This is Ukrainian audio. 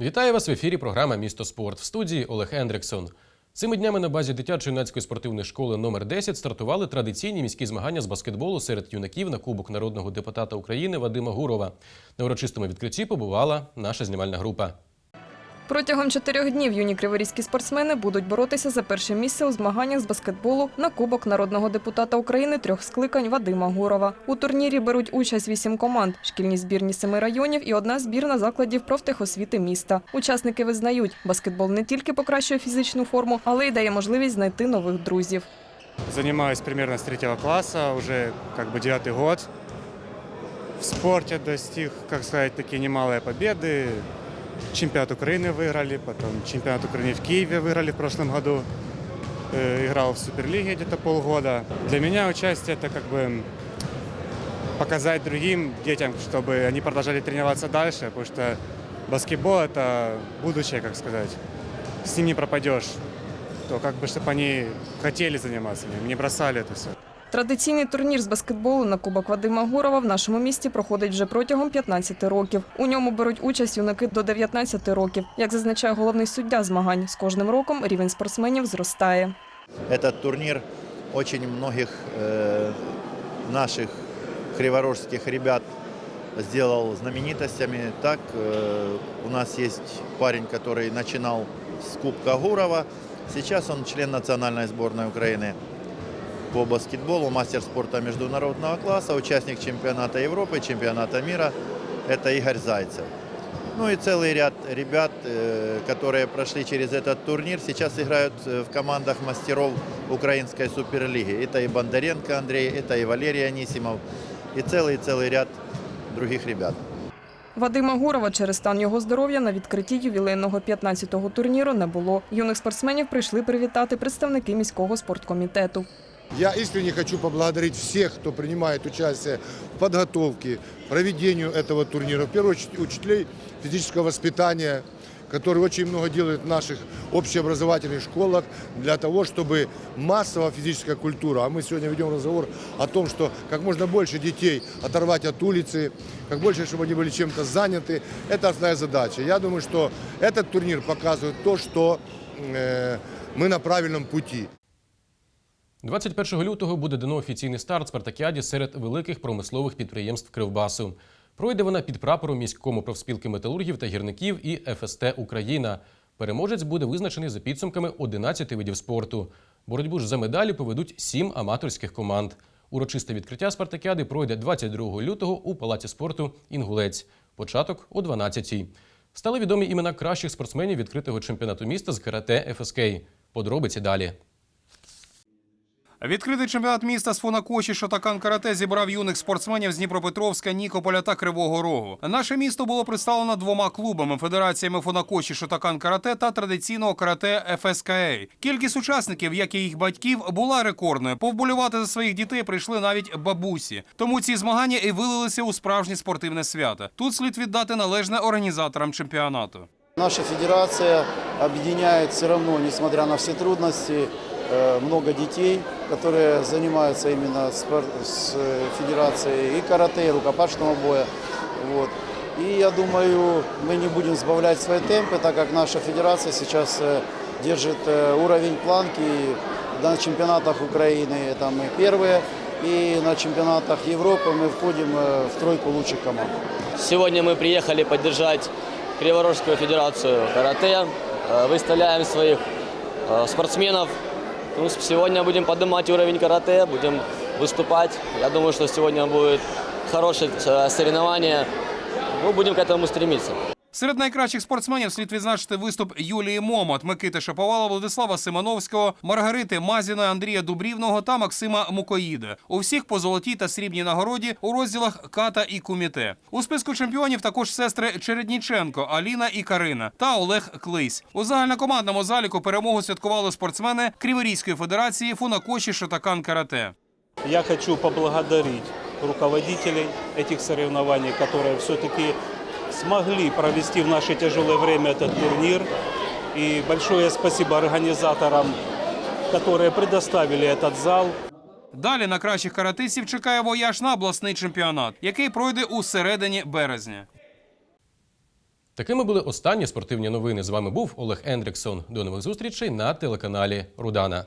Вітаю вас в ефірі. Програма Місто спорт в студії Олег Ендриксон. Цими днями на базі дитячо-юнацької спортивної школи номер 10 стартували традиційні міські змагання з баскетболу серед юнаків на Кубок народного депутата України Вадима Гурова. На урочистому відкритті побувала наша знімальна група. Протягом чотирьох днів юні криворізькі спортсмени будуть боротися за перше місце у змаганнях з баскетболу на Кубок народного депутата України трьох скликань Вадима Гурова. У турнірі беруть участь вісім команд, шкільні збірні семи районів і одна збірна закладів профтехосвіти міста. Учасники визнають, баскетбол не тільки покращує фізичну форму, але й дає можливість знайти нових друзів. Занимаюсь примерно с третьего класса, уже как бы девятый год. В спорте достиг, как сказать, такие немалые победы. Чемпионат Украины выиграли, потом чемпионат Украины в Киеве выиграли в прошлом году. Э, Играл в Суперлиге где-то полгода. Для меня участие это как бы показать другим детям, чтобы они продолжали тренироваться дальше, потому что баскетбол это будущее, как сказать. С ним не пропадешь. То как бы, чтобы они хотели заниматься, не бросали это все. Традиційний турнір з баскетболу на Кубок Вадима Гурова в нашому місті проходить вже протягом 15 років. У ньому беруть участь юнаки до 19 років. Як зазначає головний суддя змагань, з кожним роком рівень спортсменів зростає. Этот турнир очень многих э, наших криворожских ребят сделал знаменитостями. Так, э, у нас есть парень, который начинал с Кубка Гурова. Сейчас он член национальной сборной Украины по баскетболу, мастер спорта международного класса, участник чемпионата Европы, чемпионата мира. Это Игорь Зайцев. Ну и целый ряд ребят, э, которые прошли через этот турнир, сейчас играют э, в командах мастеров Украинской суперлиги. Это и Бондаренко Андрей, это и Валерий Анисимов, и целый-целый ряд других ребят. Вадима Гурова через стан його здоров'я на відкритті ювілейного 15-го турніру не було. Юних спортсменів прийшли привітати представники міського спорткомітету. Я искренне хочу поблагодарить всех, кто принимает участие в подготовке, проведению этого турнира. В первую очередь учителей физического воспитания, которые очень много делают в наших общеобразовательных школах для того, чтобы массовая физическая культура, а мы сегодня ведем разговор о том, что как можно больше детей оторвать от улицы, как больше, чтобы они были чем-то заняты, это основная задача. Я думаю, что этот турнир показывает то, что э, мы на правильном пути. 21 лютого буде дано офіційний старт спартакіаді серед великих промислових підприємств Кривбасу. Пройде вона під прапором міському профспілки металургів та гірників і ФСТ Україна. Переможець буде визначений за підсумками 11 видів спорту. Боротьбу ж за медалі поведуть сім аматорських команд. Урочисте відкриття спартакіади пройде 22 лютого у палаці спорту Інгулець. Початок о 12-й. Стали відомі імена кращих спортсменів відкритого чемпіонату міста з карате ФСК. Подробиці далі. Відкритий чемпіонат міста з фонакоші Шотакан Карате зібрав юних спортсменів з Дніпропетровська, Нікополя та Кривого Рогу. Наше місто було представлено двома клубами федераціями фонакоші Шотакан Карате та традиційного карате ФСКА. Кількість учасників, як і їх батьків, була рекордною. Повболювати за своїх дітей прийшли навіть бабусі. Тому ці змагання і вилилися у справжнє спортивне свято. Тут слід віддати належне організаторам чемпіонату. Наша федерация объединяет все равно, несмотря на все трудности, э, много детей, которые занимаются именно спор- с э, федерацией и карате, и рукопашного боя. Вот. И я думаю, мы не будем сбавлять свои темпы, так как наша федерация сейчас э, держит э, уровень планки на чемпионатах Украины, это мы первые, и на чемпионатах Европы мы входим э, в тройку лучших команд. Сегодня мы приехали поддержать Криворожскую федерацию карате. Э, Выставляем своих э, спортсменов. Ну, с- сегодня будем поднимать уровень карате, будем выступать. Я думаю, что сегодня будет хорошее э, соревнование. Ну, будем к этому стремиться. Серед найкращих спортсменів слід відзначити виступ Юлії Момот, Микити Шаповала, Владислава Симоновського, Маргарити Мазіної, Андрія Дубрівного та Максима Мукоїда. У всіх по золотій та срібній нагороді у розділах ката і куміте. У списку чемпіонів також сестри Чередніченко, Аліна і Карина та Олег Клись. У загальнокомандному заліку перемогу святкували спортсмени Криворізької федерації Фунакоші Шотакан Карате. Я хочу поблагодарить руководителей этих соревнований, которые все-таки смогли провести в наше тяжелое время этот турнир. И большое спасибо организаторам, которые предоставили этот зал. Далі на кращих каратистів чекає вояж на обласний чемпіонат, який пройде у середині березня. Такими були останні спортивні новини. З вами був Олег Ендріксон. До нових зустрічей на телеканалі Рудана.